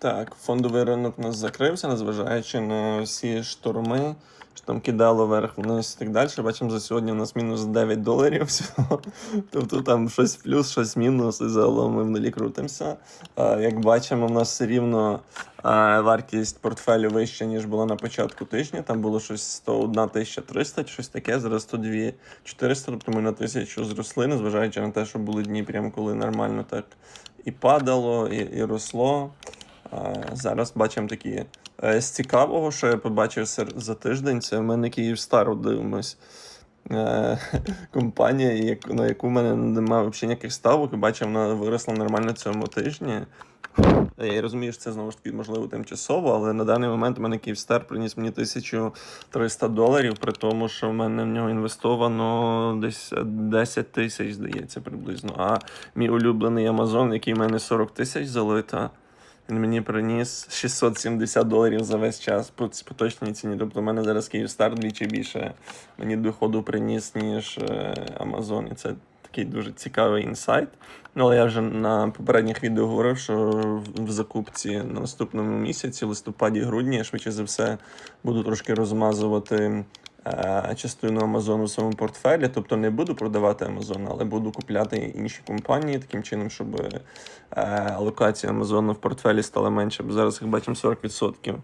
Так, фондовий ринок у нас закрився, незважаючи на всі шторми, що там кидало вверх вниз і так далі. Бачимо, за сьогодні у нас мінус 9 доларів всього. Тобто там щось плюс, щось мінус, і загалом ми в крутимося. Як бачимо, у нас все рівно вартість портфелю вища, ніж була на початку тижня. Там було щось 101 300 чи щось таке, зараз 102 400, тобто ми на тисячу зросли, незважаючи на те, що були дні, прямо коли нормально так і падало, і, і росло. Зараз бачимо такі. Е, З цікавого, що я побачив за тиждень, це ми на Київстару дивимось. Е, Компанія, на яку в мене немає взагалі ніяких ставок, і бачив, вона виросла нормально цьому тижні. Я розумію, що це знову ж таки можливо тимчасово, але на даний момент у мене Київстар приніс мені 1300 доларів, при тому, що в мене в нього інвестовано десь 10 тисяч, здається, приблизно. А мій улюблений Амазон, який в мене 40 тисяч залита, він мені приніс 670 доларів за весь час по поточній ціні. Тобто в мене зараз Київстар двічі більше мені доходу приніс, ніж е, Amazon. І це такий дуже цікавий інсайт. Ну, але я вже на попередніх відео говорив, що в- в закупці на наступному місяці, листопаді, грудні, я швидше за все буду трошки розмазувати частину Амазону в своєму портфелі. Тобто не буду продавати Амазон, але буду купляти інші компанії таким чином, щоб е, алокація Амазону в портфелі стала менше. Бо зараз, як бачимо, 40%.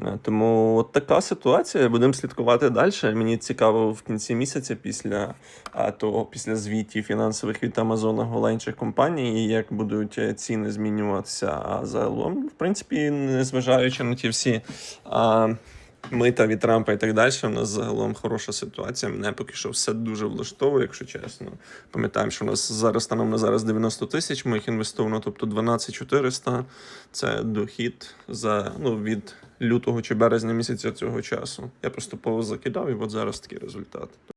Е, Тому от така ситуація. Будемо слідкувати далі. Мені цікаво в кінці місяця після того, після звітів фінансових від Амазона голла інших компаній, як будуть е, ціни змінюватися. Загалом, в принципі, незважаючи на ті всі. А, Мита від Трампа і так далі. У нас загалом хороша ситуація. Мене поки що все дуже влаштовує, якщо чесно. Пам'ятаємо, що у нас зараз станом на зараз 90 тисяч Ми їх інвестовано, тобто 12 400 – це дохід за ну від лютого чи березня місяця цього часу. Я просто закидав, і от зараз такий результат.